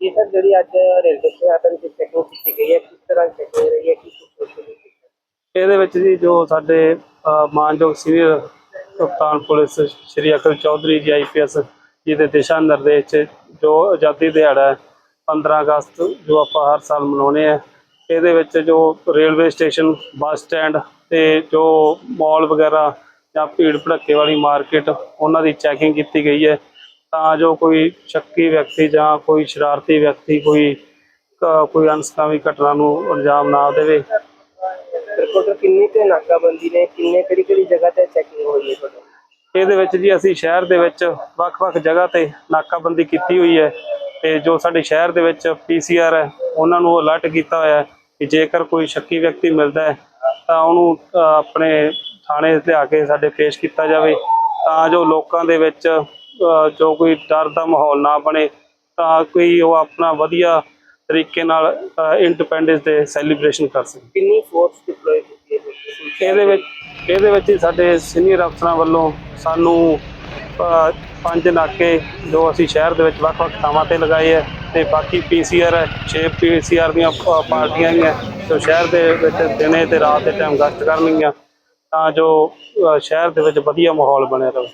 ਇਹ ਸਰ ਜਿਹੜੀ ਅੱਜ ਰੇਲਵੇ ਸਟੇਸ਼ਨ ਤੇ ਚੈਕਿੰਗ ਕੀਤੀ ਗਈ ਹੈ, ਕਿਸ ਤਰ੍ਹਾਂ ਚੈਕਿੰਗ ਰਹੀ ਹੈ, ਕੀ ਕੁਝ ਇਹਦੇ ਵਿੱਚ ਜੀ ਜੋ ਸਾਡੇ ਮਾਨਯੋਗ ਸੀਨੀਅਰ ਕਪਤਾਨ ਪੁਲਿਸ ਸ਼੍ਰੀ ਅਕਲ ਚੌਧਰੀ ਜੀ ਆਈਪੀਐਸ ਜੀ ਦੇ ਦਿਸ਼ਾ ਨਿਰਦੇਸ਼ 'ਚ ਜੋ ਆਜ਼ਾਦੀ ਦਿਹਾੜਾ ਹੈ 15 ਅਗਸਤ ਜੋ ਆਪਾਂ ਹਰ ਸਾਲ ਮਨਾਉਂਦੇ ਆ ਇਹਦੇ ਵਿੱਚ ਜੋ ਰੇਲਵੇ ਸਟੇਸ਼ਨ, ਬੱਸ ਸਟੈਂਡ ਤੇ ਜੋ ਮਾਲ ਵਗੈਰਾ ਜਾਂ ਭੀੜ ਭੜੱਕੇ ਵਾਲੀ ਮਾਰਕੀਟ, ਉਹਨਾਂ ਦੀ ਚੈਕਿੰਗ ਕੀਤੀ ਗਈ ਹੈ। ਤਾਂ ਜੋ ਕੋਈ ਸ਼ੱਕੀ ਵਿਅਕਤੀ ਜਾਂ ਕੋਈ ਸ਼ਰਾਰਤੀ ਵਿਅਕਤੀ ਕੋਈ ਕੋਈ ਅਨਸਕਾਮੀ ਘਟਨਾ ਨੂੰ ਅੰਜਾਮ ਨਾ ਦੇਵੇ। ਰਿਪੋਰਟਰ ਕਿੰਨੀ ਤੇ ਨਾਕਾਬੰਦੀ ਨੇ? ਕਿੰਨੇ ਕਿਹੜੀ ਕਿਹੜੀ ਜਗ੍ਹਾ ਤੇ ਚੈਕਿੰਗ ਹੋਈ ਹੈ ਤੁਹਾਡੇ? ਇਹਦੇ ਵਿੱਚ ਜੀ ਅਸੀਂ ਸ਼ਹਿਰ ਦੇ ਵਿੱਚ ਵੱਖ-ਵੱਖ ਜਗ੍ਹਾ ਤੇ ਨਾਕਾਬੰਦੀ ਕੀਤੀ ਹੋਈ ਹੈ ਤੇ ਜੋ ਸਾਡੇ ਸ਼ਹਿਰ ਦੇ ਵਿੱਚ ਪੀਸੀਆਰ ਹੈ ਉਹਨਾਂ ਨੂੰ ਅਲਰਟ ਕੀਤਾ ਹੋਇਆ ਹੈ ਕਿ ਜੇਕਰ ਕੋਈ ਸ਼ੱਕੀ ਵਿਅਕਤੀ ਮਿਲਦਾ ਹੈ ਤਾਂ ਉਹਨੂੰ ਆਪਣੇ ਥਾਣੇ ਲਿਆ ਕੇ ਸਾਡੇ ਪੇਸ਼ ਕੀਤਾ ਜਾਵੇ। ਤਾਂ ਜੋ ਲੋਕਾਂ ਦੇ ਵਿੱਚ ਜੋ ਕੋਈ ਡਰ ਦਾ ਮਾਹੌਲ ਨਾ ਬਣੇ ਤਾਂ ਕੋਈ ਉਹ ਆਪਣਾ ਵਧੀਆ ਤਰੀਕੇ ਨਾਲ ਇੰਡੀਪੈਂਡੈਂਸ ਡੇ ਸੈਲੀਬ੍ਰੇਸ਼ਨ ਕਰ ਸਕੇ ਕਿੰਨੀ ਫੋਰਸ ਡਿਪਲੋਏ ਕੀਤੀ ਹੈ? ਇਹਦੇ ਵਿੱਚ ਇਹਦੇ ਵਿੱਚ ਹੀ ਸਾਡੇ ਸੀਨੀਅਰ ਅਫਸਰਾਂ ਵੱਲੋਂ ਸਾਨੂੰ ਪੰਜ ਨਾਕੇ ਜੋ ਅਸੀਂ ਸ਼ਹਿਰ ਦੇ ਵਿੱਚ ਵੱਖ-ਵੱਖ ਥਾਵਾਂ ਤੇ ਲਗਾਏ ਹੈ ਤੇ ਬਾਕੀ ਪੀਸੀਆਰ ਹੈ 6 ਪੀਸੀਆਰ ਦੀਆਂ ਪਾਰਟੀਆਂ ਹੈਗੀਆਂ ਜੋ ਸ਼ਹਿਰ ਦੇ ਵਿੱਚ ਦਿਨੇ ਤੇ ਰਾਤ ਦੇ ਟਾਈਮ ਗਸ਼ਤ ਕਰਨਗੀਆਂ ਤਾਂ ਜੋ ਸ਼ਹਿਰ ਦੇ ਵਿੱਚ ਵਧੀਆ ਮਾਹੌਲ ਬਣਿਆ ਰਹੇ